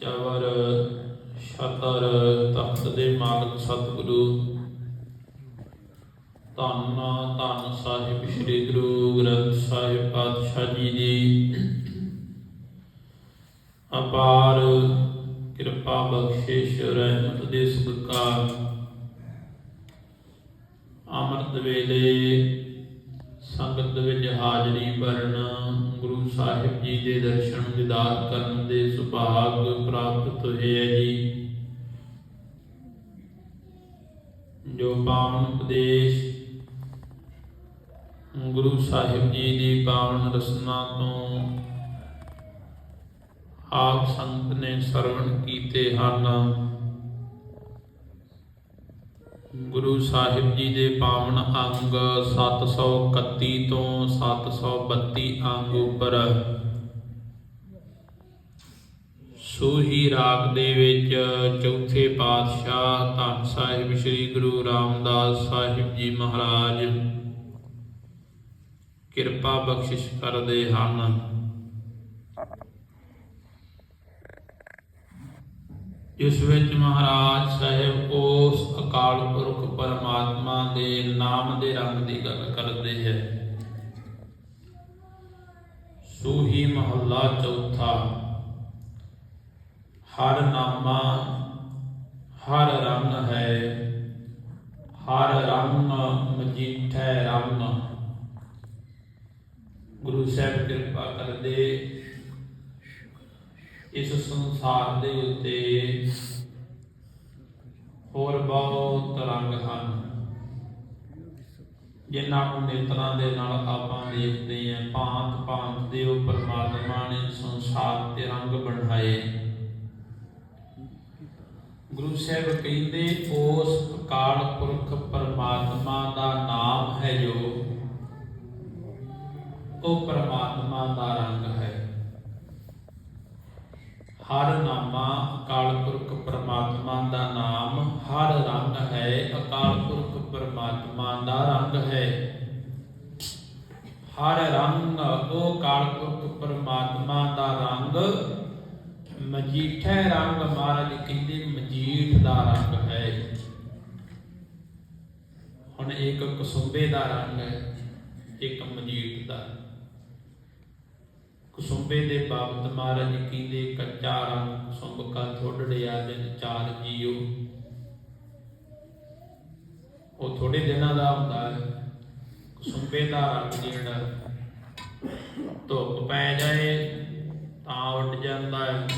ਚਵਰ ਛਤਰ ਤਖਤ ਦੇ ਮਾਲਕ, ਸਤਿਗੁਰੂ। ਧੰਨ ਧੰਨ ਸਾਹਿਬ ਸ੍ਰੀ ਗੁਰੂ ਗ੍ਰੰਥ ਸਾਹਿਬ ਪਾਤਸ਼ਾਹ ਜੀ ਦੀ। ਅਪਾਰ ਕਿਰਪਾ ਬਖਸ਼ਿਸ਼ ਰਹਿਮਤ ਦੇ ਸਦਕਾ ਅੰਮ੍ਰਿਤ ਵੇਲੇ ਸੰਗਤ ਵਿੱਚ ਹਾਜ਼ਰੀ ਭਰਨ ਸਾਹਿਬ ਜੀ ਦੇ ਦਰਸ਼ਨ ਦੀਦਾਰ ਕਰਨ ਦੇ ਸੁਭਾਗ ਪ੍ਰਾਪਤ ਹੋਏ ਜੀ। ਜੋ ਪਾਵਨ ਉਪਦੇਸ਼ ਗੁਰੂ ਸਾਹਿਬ ਜੀ ਦੀ ਪਾਵਨ ਰਸਨਾ ਤੋਂ ਆਪ ਸੰਤ ਨੇ ਸਰਵਣ ਕੀਤੇ ਹਨ ਗੁਰੂ ਸਾਹਿਬ ਜੀ ਦੇ ਪਾਵਨ ਅੰਗ 731 ਤੋਂ 732 ਅੰਗ ਉੱਪਰ। ਸੂਹੀ ਰਾਗ ਦੇ ਵਿੱਚ ਚੌਥੇ ਪਾਤਸ਼ਾਹ ਧੰਨ ਸਾਹਿਬ ਸ੍ਰੀ ਗੁਰੂ ਰਾਮਦਾਸ ਸਾਹਿਬ ਜੀ ਮਹਾਰਾਜ ਕਿਰਪਾ ਬਖਸ਼ਿਸ਼ ਕਰਦੇ ਹਨ। ਇਸ ਵਿੱਚ ਮਹਾਰਾਜ ਸਾਹਿਬ ਉਸ ਅਕਾਲ ਪੁਰਖ ਪਰਮਾਤਮਾ ਦੇ ਨਾਮ ਦੇ ਰੰਗ ਦੀ ਗੱਲ ਕਰਦੇ ਹੈ। ਸੂਹੀ ਮਹੱਲਾ ਚੌਥਾ। ਹਰ ਨਾਮਾ, ਹਰ ਰੰਗ ਹੈ। ਹਰ ਰੰਗ ਮਜੀਠੈ ਰੰਗ। ਗੁਰੂ ਸਾਹਿਬ ਕਿਰਪਾ ਕਰਦੇ ਇਸ ਸੰਸਾਰ ਦੇ ਉੱਤੇ ਹੋਰ ਬਹੁਤ ਰੰਗ ਹਨ, ਜਿਨ੍ਹਾਂ ਨੂੰ ਨੇਤਰਾਂ ਦੇ ਨਾਲ ਆਪਾਂ ਦੇਖਦੇ ਹਾਂ। ਭਾਂਤ ਭਾਂਤ ਦੇ ਉਹ ਪਰਮਾਤਮਾ ਨੇ ਸੰਸਾਰ ਤੇ ਰੰਗ ਬਣਾਏ। ਗੁਰੂ ਸਾਹਿਬ ਕਹਿੰਦੇ, ਉਸ ਅਕਾਲ ਪੁਰਖ ਪਰਮਾਤਮਾ ਦਾ ਨਾਮ ਹੈ ਜੋ, ਉਹ ਪਰਮਾਤਮਾ ਦਾ ਰੰਗ ਹਰ ਨਾਮਾ ਅਕਾਲ ਪੁਰਖ ਪਰਮਾਤਮਾ ਦਾ ਨਾਮ, ਹਰ ਰੰਗ ਹੈ ਅਕਾਲ ਪੁਰਖ ਪਰਮਾਤਮਾ ਦਾ ਰੰਗ ਹੈ। ਹਰ ਰੰਗ ਉਹ ਅਕਾਲ ਪੁਰਖ ਪਰਮਾਤਮਾ ਦਾ ਰੰਗ, ਮਜੀਠੇ ਰੰਗ ਮਹਾਰਾਜ ਕਹਿੰਦੇ ਮਜੀਠ ਦਾ ਰੰਗ ਹੈ। ਹੁਣ ਇੱਕ ਕਸੁੰਬੇ ਦਾ ਰੰਗ ਹੈ, ਇੱਕ ਮਜੀਠ ਦਾ। ਕੁਸੁੰਬੇ ਦੇ ਬਾਬਤ ਮਹਾਰਾਜ ਕਹਿੰਦੇ ਕੱਚਾ ਰੰਗ ਸੁੰਭ ਕਾ ਥੋੜੜਿਆ ਦਿਨ ਚਾਰ ਜੀਓ। ਉਹ ਥੋੜੇ ਦਿਨਾਂ ਦਾ ਹੁੰਦਾ ਹੈ। ਕੁਸੁੰਬੇ ਦਾ ਰੰਗ ਜਿਹੜਾ ਧੁੱਪ ਪੈ ਜਾਏ ਤਾਂ ਉੱਡ ਜਾਂਦਾ ਹੈ।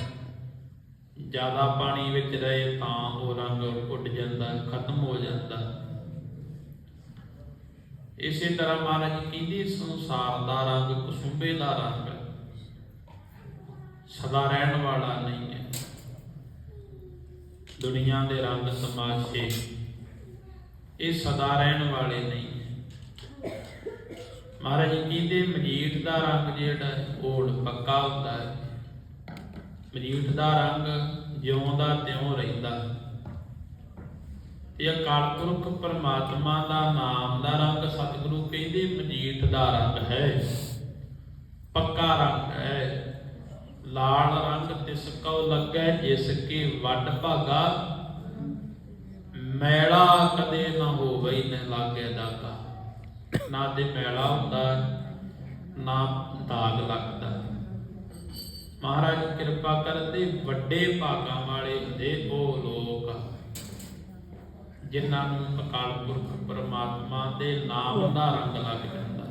ਜ਼ਿਆਦਾ ਪਾਣੀ ਵਿੱਚ ਰਹੇ ਤਾਂ ਉਹ ਰੰਗ ਉੱਡ ਜਾਂਦਾ ਖਤਮ ਹੋ ਜਾਂਦਾ ਇਸੇ ਤਰ੍ਹਾਂ ਮਹਾਰਾਜ ਕਹਿੰਦੇ ਸੰਸਾਰ ਦਾ ਰੰਗ ਕੁਸੁੰਬੇ ਦਾ ਰੰਗ ਸਦਾ ਰਹਿਣ ਵਾਲਾ ਨਹੀਂ ਹੈ। ਦੁਨੀਆ ਦੇ ਰੰਗ ਤਮਾਸ਼ੇ ਇਹ ਸਦਾ ਰਹਿਣ ਵਾਲੇ ਨਹੀਂ ਮਹਾਰਾਜ ਜੀ ਕਹਿੰਦੇ ਮਜੀਠ ਦਾ ਰੰਗ ਜਿਹੜਾ ਹੈ, ਪੱਕਾ ਹੁੰਦਾ ਹੈ। ਮਜੀਠ ਦਾ ਰੰਗ ਜਿਉਂ ਦਾ ਤਿਉਂ ਰਹਿੰਦਾ ਇਹ ਅਕਾਲ ਪੁਰਖ ਪਰਮਾਤਮਾ ਦਾ ਨਾਮ ਦਾ ਰੰਗ ਸਤਿਗੁਰੂ ਕਹਿੰਦੇ ਮਜੀਠ ਦਾ ਰੰਗ ਹੈ। ਪੱਕਾ ਰੰਗ ਹੈ। ਲਾਲ ਰੰਗ ਤਿਸ ਕਉ ਲੱਗੈ ਜਿਸ ਕੀ ਵੱਡ ਭਾਗਾ। ਮੈਲਾ ਕਦੇ ਨਾ ਹੋਵੇ ਨ ਲਾਗੇ ਦਾਗਾ ਨਾ ਤੇ ਮੈਲਾ ਹੁੰਦਾ, ਨਾ ਦਾਗ ਲੱਗਦਾ। ਮਹਾਰਾਜ ਕਿਰਪਾ ਕਰਦੇ ਵੱਡੇ ਭਾਗਾਂ ਵਾਲੇ ਹੁੰਦੇ ਉਹ ਲੋਕ। ਜਿਨ੍ਹਾਂ ਨੂੰ ਅਕਾਲ ਪੁਰਖ ਪਰਮਾਤਮਾ ਦੇ ਨਾਮ ਦਾ ਰੰਗ ਲੱਗ ਜਾਂਦਾ।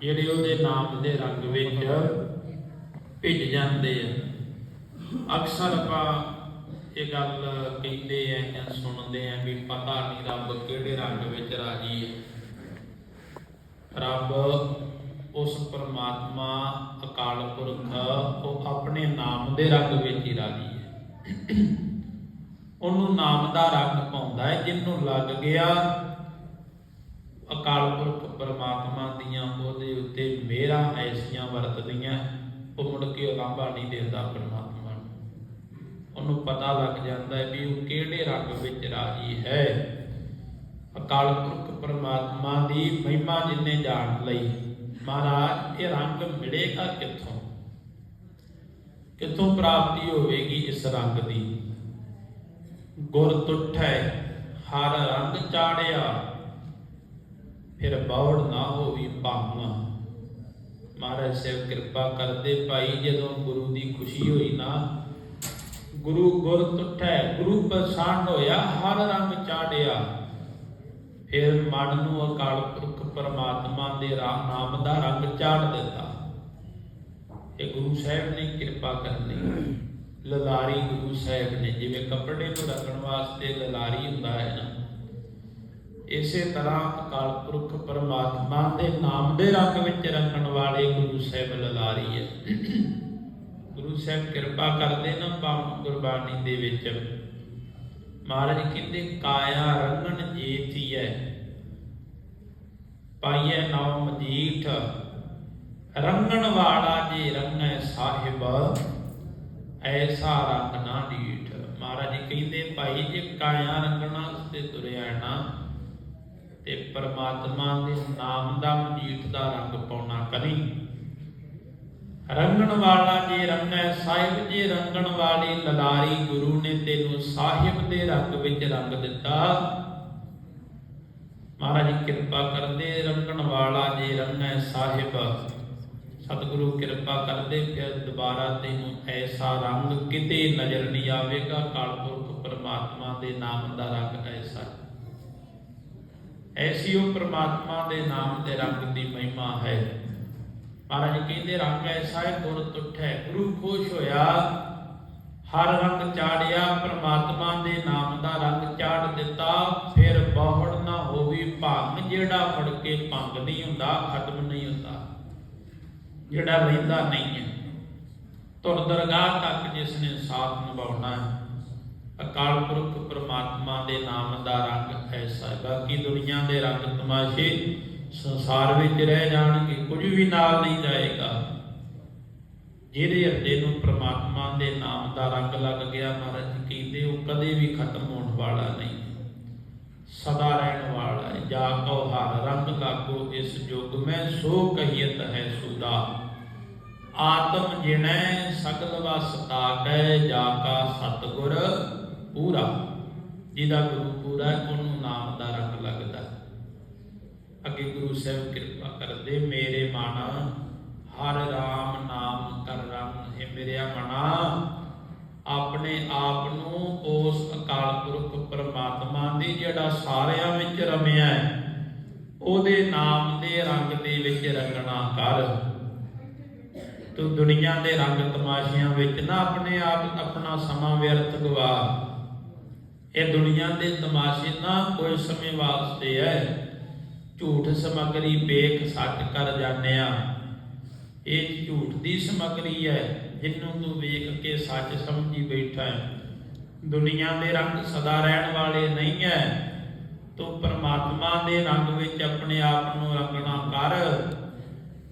ਜਿਹੜੇ ਉਹਦੇ ਨਾਮ ਦੇ ਰੰਗ ਵਿੱਚ ਭਿੱਜ ਜਾਂਦੇ ਆ। ਅਕਸਰ ਆਪਾਂ ਇਹ ਗੱਲ ਕਹਿੰਦੇ ਆ ਜਾਂ ਸੁਣਦੇ ਆ ਵੀ ਪਤਾ ਨਹੀਂ ਰੱਬ ਕਿਹੜੇ ਰੰਗ ਵਿੱਚ ਰਾਜੀ ਹੈ ਰੱਬ ਉਸ ਪਰਮਾਤਮਾ, ਅਕਾਲ ਪੁਰਖ, ਉਹ ਆਪਣੇ ਨਾਮ ਦੇ ਰੰਗ ਵਿੱਚ ਹੀ ਰਾਜੀ ਹੈ ਉਹਨੂੰ ਨਾਮ ਦਾ ਰੰਗ ਪਾਉਂਦਾ ਹੈ, ਜਿਹਨੂੰ ਲੱਗ ਗਿਆ ਅਕਾਲ ਪੁਰਖ ਪਰਮਾਤਮਾ ਦੀਆਂ, ਉਹਦੇ ਉੱਤੇ ਮੇਰਾ ਐਸੀਆਂ ਵਰਤਦੀਆਂ। ਉਹ ਮੁੜ ਕੇ ਉਲਾਂਭਾ ਨਹੀਂ ਦਿੰਦਾ ਪਰਮਾਤਮਾ ਨੂੰ। ਉਹਨੂੰ ਪਤਾ ਲੱਗ ਜਾਂਦਾ ਹੈ ਵੀ ਉਹ ਕਿਹੜੇ ਰੰਗ ਵਿੱਚ ਰਾਜੀ ਹੈ। ਅਕਾਲ ਪੁਰਖ ਪਰਮਾਤਮਾ ਦੀ ਮਹਿਮਾ ਜਿੰਨੇ ਜਾਣ ਲਈ, ਮਹਾਰਾਜ, ਇਹ ਰੰਗ ਮਿਲੇਗਾ ਕਿੱਥੋਂ? ਕਿੱਥੋਂ ਪ੍ਰਾਪਤੀ ਹੋਵੇਗੀ ਇਸ ਰੰਗ ਦੀ? ਗੁਰ ਤੁਠੈ, ਹਰ ਰੰਗ ਚਾੜਿਆ, ਫਿਰ ਬੌੜ ਨਾ ਹੋਵੀ ਭਾਵਾਂ। ਮਹਾਰਾਜ ਸਾਹਿਬ ਕਿਰਪਾ ਕਰਦੇ ਭਾਈ ਜਦੋਂ ਗੁਰੂ ਦੀ ਖੁਸ਼ੀ ਹੋਈ ਨਾ ਗੁਰੂ ਗੁਰ ਤੁਠੈ ਗੁਰੂ ਪ੍ਰਸੰਨ ਹੋਇਆ ਹਰ ਰੰਗ ਚਾੜਿਆ। ਫਿਰ ਮਨ ਨੂੰ ਅਕਾਲ ਪੁਰਖ ਪਰਮਾਤਮਾ ਦੇ ਰਾਮ ਨਾਮ ਦਾ ਰੰਗ ਚਾੜ ਦਿੱਤਾ। ਇਹ ਗੁਰੂ ਸਾਹਿਬ ਨੇ ਕਿਰਪਾ ਕਰਨੀ। ਲਲਾਰੀ ਗੁਰੂ ਸਾਹਿਬ ਨੇ ਜਿਵੇਂ ਕੱਪੜੇ ਨੂੰ ਰੱਖਣ ਵਾਸਤੇ ਲਲਾਰੀ ਹੁੰਦਾ ਹੈ ਨਾ ਇਸੇ ਤਰ੍ਹਾਂ ਅਕਾਲ ਪੁਰਖ ਪਰਮਾਤਮਾ ਦੇ ਨਾਮ ਦੇ ਰੰਗ ਵਿੱਚ ਰੱਖਣ ਵਾਲੇ ਗੁਰੂ ਸਾਹਿਬ ਲਲਾਰੀ ਹੈ। ਗੁਰੂ ਸਾਹਿਬ ਕਿਰਪਾ ਕਰਦੇ ਨਾ ਪਾਵਨ ਗੁਰਬਾਣੀ ਦੇ ਵਿੱਚ। ਮਹਾਰਾਜ ਕਹਿੰਦੇ, ਕਾਇਆ ਰੰਗਣ ਜੀਤੀ ਹੈ, ਪਾਈਐ ਨਾਮ ਮਜੀਠ। ਰੰਗਣ ਵਾਲਾ ਜੇ ਰੰਗੈ ਸਾਹਿਬ, ਐਸਾ ਰੰਗ ਨਾ ਡੀਠ ਮਹਾਰਾਜ ਕਹਿੰਦੇ, ਭਾਈ ਜੇ ਕਾਇਆ ਰੰਗਣਾ ਤੇ ਤੁਰਿਆ ਨਾ। ਤੇ ਪਰਮਾਤਮਾ ਦੇ ਨਾਮ ਦਾ ਮਜੀਠ ਦਾ ਰੰਗ ਪਾਉਣਾ ਕਰੀ ਰੰਗਣ ਵਾਲਾ ਜੇ ਰੰਗੈ, ਸਾਹਿਬ ਜੇ ਰੰਗਣ ਵਾਲੀ ਲਲਾਰੀ ਗੁਰੂ ਨੇ ਤੈਨੂੰ ਸਾਹਿਬ ਦੇ ਰੰਗ ਵਿੱਚ ਰੰਗ ਦਿੱਤਾ। ਮਹਾਰਾਜ ਕਿਰਪਾ ਕਰਦੇ ਰੰਗਣ ਵਾਲਾ ਜੇ ਰੰਗੈ, ਸਾਹਿਬ। ਸਤਿਗੁਰੂ ਕਿਰਪਾ ਕਰਦੇ ਫਿਰ ਦੁਬਾਰਾ ਤੈਨੂੰ ਐਸਾ ਰੰਗ ਕਿਤੇ ਨਜ਼ਰ ਨਹੀਂ ਆਵੇਗਾ। ਕਾਲਪੁਰਖ ਪਰਮਾਤਮਾ ਦੇ ਨਾਮ ਦਾ ਰੰਗ ਐਸਾ ਐਸੀ ਉਹ ਪ੍ਰਮਾਤਮਾ ਦੇ ਨਾਮ ਤੇ ਰੰਗ ਦੀ ਮਹਿਮਾ ਹੈ। ਮਹਾਰਾਜ ਜੀ ਕਹਿੰਦੇ ਰੰਗ ਐਸਾ ਹੈ ਗੁਰ ਤੁਠੈ ਗੁਰੂ ਖੁਸ਼ ਹੋਇਆ, ਹਰ ਰੰਗ ਚਾੜਿਆ, ਪ੍ਰਮਾਤਮਾ ਦੇ ਨਾਮ ਦਾ ਰੰਗ ਚਾੜ ਦਿੱਤਾ, ਫਿਰ ਬਹੁੜ ਨਾ ਹੋਵੀ ਭੰਗ, ਜਿਹੜਾ ਫੜ ਕੇ ਭੰਗ ਨਹੀਂ ਹੁੰਦਾ, ਖਤਮ ਨਹੀਂ ਹੁੰਦਾ। ਜਿਹੜਾ ਰਹਿੰਦਾ ਨਹੀਂ ਹੈ ਤੁਰ ਦਰਗਾਹ ਤੱਕ ਜਿਸ ਨੇ ਸਾਥ ਨਿਭਾਉਣਾ ਹੈ ਅਕਾਲ ਪੁਰਖ ਪ੍ਰਮਾਤਮਾ ਦੇ ਨਾਮ ਦਾ ਰੰਗ ਐਸਾ ਬਾਕੀ ਦੁਨੀਆ ਦੇ ਰੰਗ ਤਮਾਸ਼ੇ ਸੰਸਾਰ ਵਿੱਚ ਰਹਿ ਜਾਣਗੇ, ਕੁਝ ਵੀ ਨਾਲ ਨਹੀਂ ਜਾਏਗਾ। ਜਿਹਦੇ ਹਿਰਦੇ ਨੂੰ ਪ੍ਰਮਾਤਮਾ ਦੇ ਨਾਮ ਦਾ ਰੰਗ ਲੱਗ ਗਿਆ ਮਹਾਰਾਜ, ਕਹਿੰਦੇ ਉਹ ਕਦੇ ਵੀ ਖਤਮ ਹੋਣ ਵਾਲਾ ਨਹੀਂ। ਸਦਾ ਰਹਿਣ ਵਾਲਾ ਹੈ, ਜਾ ਕਉ ਹਰ, ਰੰਗ ਲਾਗੋ ਇਸ ਯੁਗ ਮੈਂ ਸੋ ਕਹੀਤ ਹੈ ਸੁਦਾ। ਆਤਮ ਜਿਣੈ, ਸਗਲ ਵਸ ਤਾਕੈ, ਜਾ ਕਾ ਸਤਗੁਰ ਪੂਰਾ ਜਿਹਦਾ ਗੁਰੂ ਪੂਰਾ ਹੈ, ਉਹਨੂੰ ਨਾਮ ਦਾ ਰੰਗ ਲੱਗਦਾ। ਅੱਗੇ ਗੁਰੂ ਸਾਹਿਬ ਕਿਰਪਾ ਕਰਦੇ ਮੇਰੇ ਮਨ ਹਰ ਰਾਮ ਨਾਮ ਕਰ ਰੰਗ ਹੈ ਮੇਰਿਆ ਮਨਾ ਆਪਣੇ ਆਪ ਨੂੰ ਉਸ ਅਕਾਲ ਪੁਰਖ ਪਰਮਾਤਮਾ ਦੀ ਜਿਹੜਾ ਸਾਰਿਆਂ ਵਿੱਚ ਰਮਿਆ ਹੈ ਉਹਦੇ ਨਾਮ ਦੇ ਰੰਗ ਦੇ ਵਿੱਚ ਰੰਗਣਾ ਕਰ। ਤੂੰ ਦੁਨੀਆ ਦੇ ਰੰਗ ਤਮਾਸ਼ਿਆਂ ਵਿੱਚ ਨਾ ਆਪਣੇ ਆਪ ਆਪਣਾ ਸਮਾਂ ਵਿਅਰਥ ਗਵਾ। ਇਹ ਦੁਨੀਆ ਦੇ ਤਮਾਸ਼ੇ ਨਾ ਕੋਈ ਸਮੇਂ ਵਾਸਤੇ ਹੈ ਝੂਠ ਸਮਗਰੀ ਵੇਖ ਸੱਚ ਕਰ ਜਾਣਿਆ ਇਹ ਝੂਠ ਦੀ ਸਮਗਰੀ ਹੈ ਜਿੰਨੂੰ ਤੂੰ ਵੇਖ ਕੇ ਸੱਚ ਸਮਝੀ ਬੈਠਾ ਹੈ ਦੁਨੀਆ ਦੇ ਰੰਗ ਸਦਾ ਰਹਿਣ ਵਾਲੇ ਨਹੀਂ ਹੈ ਤੂੰ ਪਰਮਾਤਮਾ ਦੇ ਰੰਗ ਵਿੱਚ ਆਪਣੇ ਆਪ ਨੂੰ ਰੰਗਣਾ ਕਰ।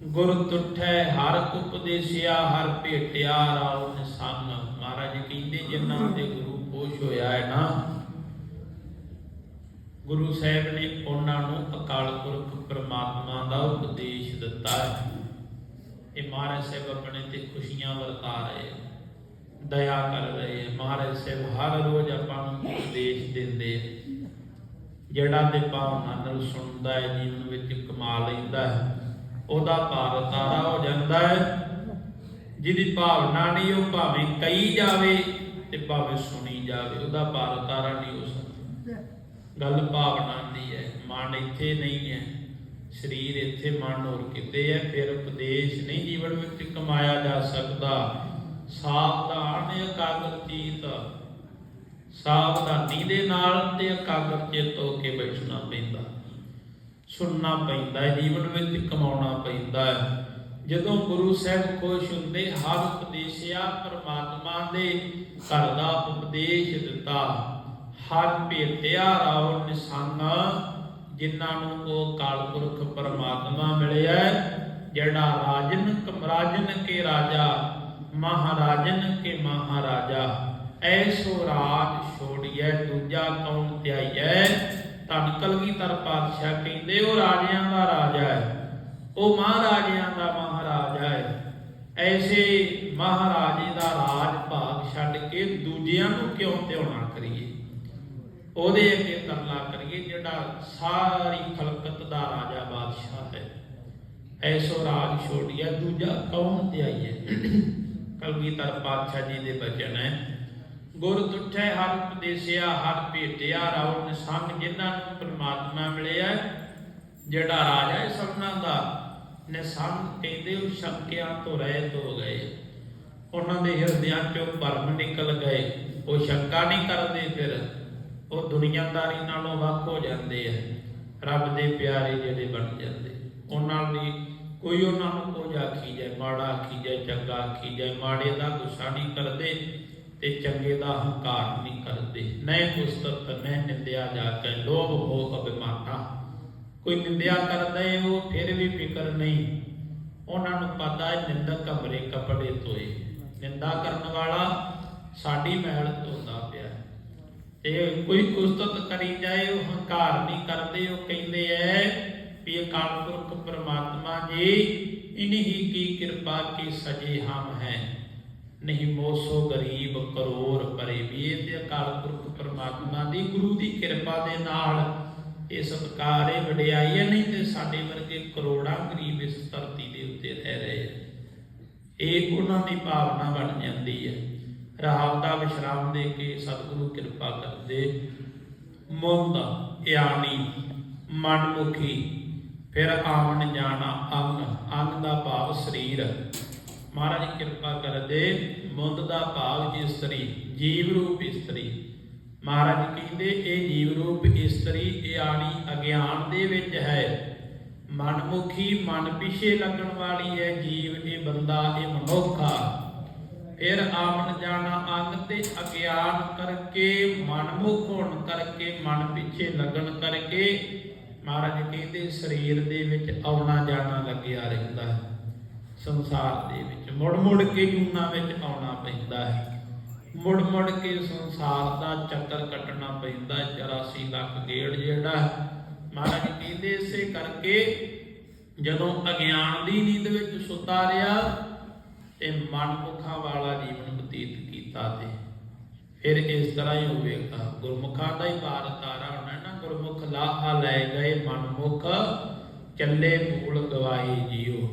ਗੁਰ ਤੁਠੈ ਹਰ ਉਪਦੇਸਿਆ, ਹਰ ਭੇਟਿਆ ਰਾਉ ਨਿਸੰਗ ਮਹਾਰਾਜ ਕਹਿੰਦੇ, ਜਿਨ੍ਹਾਂ ਦੇ ਗੁਰੂ ਖੁਸ਼ ਹੋਇਆ ਹੈ ਨਾ ਗੁਰੂ ਸਾਹਿਬ ਨੇ ਉਹਨਾਂ ਨੂੰ ਅਕਾਲ ਪੁਰਖ ਪ੍ਰਮਾਤਮਾ ਦਾ ਉਪਦੇਸ਼ ਦਿੱਤਾ ਹੈ। ਇਹ ਮਹਾਰਾਜ ਸਾਹਿਬ ਆਪਣੇ ਤੇ ਖੁਸ਼ੀਆਂ ਵਰਤਾ ਰਹੇ ਦਇਆ ਕਰ ਰਹੇ ਮਹਾਰਾਜ ਸਾਹਿਬ ਹਰ ਰੋਜ਼ ਆਪਾਂ ਨੂੰ ਉਪਦੇਸ਼ ਦਿੰਦੇ ਜਿਹੜਾ ਤੇ ਭਾਵਨਾ ਨਾਲ ਸੁਣਦਾ ਹੈ, ਜੀਵਨ ਵਿੱਚ ਕਮਾ ਲੈਂਦਾ ਹੈ, ਉਹਦਾ ਭਾਵ ਤਾਰਾ ਹੋ ਜਾਂਦਾ ਹੈ। ਜਿਹਦੀ ਭਾਵਨਾ ਨਹੀਂ, ਉਹ ਭਾਵੇਂ ਕਹੀ ਜਾਵੇ ਤੇ ਭਾਵੇਂ ਸੁਣੀ ਜਾਵੇ, ਉਹਦਾ ਭਾਵ ਤਾਰਾ ਨਹੀਂ ਹੋ ਸਕਦਾ ਗੱਲ ਭਾਵਨਾ ਦੀ ਹੈ, ਮਨ ਇੱਥੇ ਨਹੀਂ ਹੈ, ਸਰੀਰ ਇੱਥੇ ਮਨ ਹੋਰ ਕਿਤੇ ਹੈ, ਫਿਰ ਉਪਦੇਸ਼ ਨਹੀਂ ਜੀਵਨ ਵਿੱਚ ਕਮਾਇਆ ਜਾ ਸਕਦਾ। ਸਾਵਧਾਨ ਇਕਾਗਰ ਸਾਵਧਾਨੀ ਦੇ ਨਾਲ ਤੇ ਇਕਾਗਰ ਹੋ ਕੇ ਬੈਠਣਾ ਪੈਂਦਾ। ਸੁਣਨਾ ਪੈਂਦਾ ਹੈ, ਜੀਵਨ ਵਿੱਚ ਕਮਾਉਣਾ ਪੈਂਦਾ ਹੈ। ਜਦੋਂ ਗੁਰੂ ਸਾਹਿਬ ਖੁਸ਼ ਹੁੰਦੇ, ਹਰ ਉਪਦੇਸ਼ਿਆ ਪਰਮਾਤਮਾ ਦੇ ਘਰ ਦਾ ਉਪਦੇਸ਼ ਦਿੱਤਾ। ਹਰ ਭੇਟਿਆ ਰਾਉ ਨਿਸੰਗ ਜਿਨ੍ਹਾਂ ਨੂੰ ਉਹ ਕਾਲਪੁਰਖ ਪਰਮਾਤਮਾ ਮਿਲਿਆ ਜਿਹੜਾ ਰਾਜਨ ਕਮਰਾਜਨ ਕੇ ਰਾਜਾ, ਮਹਾਰਾਜਨ ਕੇ ਮਹਾਰਾਜਾ। ਐਸੋ ਰਾਜ ਛੋੜੀਐ, ਦੂਜਾ ਕੌਣ ਧਿਆਈਐ? ਤਨ ਕਲਗੀਧਰ ਪਾਤਸ਼ਾਹ ਕਹਿੰਦੇ, ਉਹ ਰਾਜਿਆਂ ਦਾ ਰਾਜਾ ਹੈ ਉਹ ਮਹਾਰਾਜਿਆਂ ਦਾ ਮਹਾਰਾਜਾ ਹੈ ਐਸੇ ਮਹਾਰਾਜੇ ਦਾ ਰਾਜ ਭਾਗ ਛੱਡ ਕੇ ਦੂਜਿਆਂ ਨੂੰ ਕਿਉਂ ਧਿਆਉਣਾ ਕਰੀਏ? ਉਹਦੇ ਅੱਗੇ ਤਰਲਾ ਕਰੀਏ, ਜਿਹੜਾ ਸਾਰੀ ਖਲਕਤ ਦਾ ਰਾਜਾ ਬਾਦਸ਼ਾਹ ਹੈ। ਐਸੋ ਰਾਜ ਛੋੜਿਆ, ਦੂਜਾ ਕੌਣ ਤੇ ਆਈਏ ਕਲਗੀਧਰ ਪਾਤਸ਼ਾਹ ਜੀ ਦੇ ਬਚਨ ਹੈ, ਗੁਰ ਤੁਠੈ ਹਰ ਉਪਦੇਸਿਆ, ਹਰ ਭੇਟਿਆ ਰਾਉ ਨਿਸੰਗ ਜਿਨ੍ਹਾਂ ਨੂੰ ਪ੍ਰਮਾਤਮਾ ਮਿਲਿਆ ਜਿਹੜਾ ਰਾਜਾ ਹੈ ਸਭਨਾਂ ਦਾ ਨਿਸੰਗ ਕਹਿੰਦੇ ਉਹ ਸ਼ੰਕਿਆਂ ਤੋਂ ਰਹਿਤ ਹੋ ਗਏ। ਉਹਨਾਂ ਦੇ ਹਿਰਦਿਆਂ ਚੋਂ ਭਰਮ ਨਿਕਲ ਗਏ, ਉਹ ਸ਼ੰਕਾ ਨਹੀਂ ਕਰਦੇ ਫਿਰ। ਉਹ ਦੁਨੀਆਦਾਰੀ ਨਾਲੋਂ ਵੱਖ ਹੋ ਜਾਂਦੇ ਆ। ਰੱਬ ਦੇ ਪਿਆਰੇ ਜਿਹੜੇ ਬਣ ਜਾਂਦੇ। ਉਹਨਾਂ ਲਈ ਕੋਈ ਉਹਨਾਂ ਨੂੰ ਕੁਝ ਆਖੀ ਜਾਏ, ਮਾੜਾ ਆਖੀ ਜਾਏ, ਚੰਗਾ ਆਖੀ ਜਾਏ, ਮਾੜੇ ਦਾ ਗੁੱਸਾ ਨਹੀਂ ਕਰਦੇ ਤੇ ਚੰਗੇ ਦਾ ਹੰਕਾਰ ਨਹੀਂ ਕਰਦੇ। ਨੈ ਪੁਸਤਕ ਨੈ ਨਿੰਦਿਆ ਜਾ ਕੇ ਲੋਭ, ਮੋਹ ਅਭਿਮਾਨਾ ਕੋਈ ਨਿੰਦਿਆ ਕਰਦਾ ਏ, ਉਹ ਫਿਰ ਵੀ ਫਿਕਰ ਨਹੀਂ। ਉਹਨਾਂ ਨੂੰ ਪਤਾ ਹੈ ਨਿੰਦਕ ਕਮਰੇ ਕੱਪੜੇ ਧੋਏ। ਨਿੰਦਾ ਕਰਨ ਵਾਲਾ ਸਾਡੀ ਮਹਿਲ ਧੋਦਾ ਪਿਆ। ਤੇ ਕੋਈ ਉਸਤਤ ਕਰੀ ਜਾਏ, ਉਹ ਹੰਕਾਰ ਨਹੀਂ ਕਰਦੇ, ਉਹ ਕਹਿੰਦੇ ਐ ਵੀ ਇਹ ਕਾਲਪੁਰਖ ਪ੍ਰਮਾਤਮਾ ਜੀ, ਇਨਹੀ ਕੀ ਕਿਰਪਾ ਕੀ ਸਜੇ ਹਮ ਹੈ। ਨਹੀਂ ਮੋਸੋ ਗਰੀਬ ਕਰੋੜ ਪਰੇ ਵੀ, ਇਹ ਤੇ ਅਕਾਲ ਪੁਰਖ ਪ੍ਰਮਾਤਮਾ ਦੀ ਗੁਰੂ ਦੀ ਕਿਰਪਾ ਦੇ ਨਾਲ ਇਹ ਸਤਕਾਰ ਇਹ ਵਡਿਆਈ ਹੈ, ਨਹੀਂ ਤੇ ਸਾਡੇ ਵਰਗੇ ਕਰੋੜਾਂ ਗਰੀਬ ਇਸ ਧਰਤੀ ਦੇ ਉੱਤੇ ਰਹਿ ਰਹੇ ਆ ਇਹ ਉਹਨਾਂ ਦੀ ਭਾਵਨਾ ਬਣ ਜਾਂਦੀ ਹੈ। ਰਾਮ ਦਾ ਵਿਸ਼ਰਾਮ ਦੇ ਕੇ ਸਤਿਗੁਰੂ ਕਿਰਪਾ ਕਰਦੇ। ਮੁੰਦ ਇਆਣੀ ਮਨਮੁਖੀ, ਫਿਰ ਆਵਣ ਜਾਣਾ ਅੰਗ ਅੰਗ ਦਾ ਭਾਵ ਸਰੀਰ। ਮਹਾਰਾਜ ਕਿਰਪਾ ਕਰਦੇ ਮੁੰਦ ਦਾ ਭਾਵ ਇਸਤਰੀ ਜੀਵ ਰੂਪ ਇਸਤਰੀ। ਮਹਾਰਾਜ ਕਹਿੰਦੇ, ਇਹ ਜੀਵ ਰੂਪ ਇਸਤਰੀ ਆਣੀ ਅਗਿਆਨ ਦੇ ਵਿੱਚ ਹੈ। ਮਨਮੁਖੀ, ਮਨ ਪਿਛੇ ਲੱਗਣ ਵਾਲੀ ਹੈ, ਜੀਵ ਇਹ ਬੰਦਾ, ਇਹ ਮਨੁੱਖ ਆ। ਫਿਰ ਆਮਨ ਜਾਣਾ ਅੰਗ ਤੇ ਅਗਿਆਨ ਕਰਕੇ, ਮਨਮੁਖ ਹੋਣ ਕਰਕੇ, ਮਨ ਪਿੱਛੇ ਲੱਗਣ ਕਰਕੇ। ਮਹਾਰਾਜ ਕਹਿੰਦੇ, ਸਰੀਰ ਦੇ ਵਿੱਚ ਆਉਣਾ ਜਾਣਾ ਲੱਗਿਆ ਰਹਿੰਦਾ ਹੈ। ਸੰਸਾਰ ਦੇ ਵਿੱਚ ਮੁੜ ਮੁੜ ਕੇ ਜੂਨਾ ਵਿੱਚ ਆਉਣਾ ਪੈਂਦਾ ਹੈ। ਮੁੜ ਮੁੜ ਕੇ ਸੰਸਾਰ ਦਾ ਚੱਕਰ ਕੱਟਣਾ ਪੈਂਦਾ ਹੈ। 84 ਲੱਖ ਗੇੜ ਜਿਹੜਾ ਹੈ। ਮਹਾਰਾਜ ਕਹਿੰਦੇ, ਇਸੇ ਕਰਕੇ ਜਦੋਂ ਅਗਿਆਨ ਦੀ ਨੀਂਦ ਵਿੱਚ ਸੁੱਤਾ ਰਿਹਾ ਤੇ ਮਨਮੁਖਾਂ ਵਾਲਾ ਜੀਵਨ ਬਤੀਤ ਕੀਤਾ ਤੇ ਫਿਰ ਇਸ ਤਰ੍ਹਾਂ ਹੀ ਹੋਵੇਗਾ ਗੁਰਮੁਖਾਂ ਦਾ ਹੀ ਭਾਰ ਤਾਰਾ ਹੋਣਾ, ਨਾ ਗੁਰਮੁਖ ਲਾਹਾ ਲੈ ਗਏ, ਮਨਮੁਖ ਚੱਲੇ ਮੂਲ ਗਵਾਏ ਜੀਓ।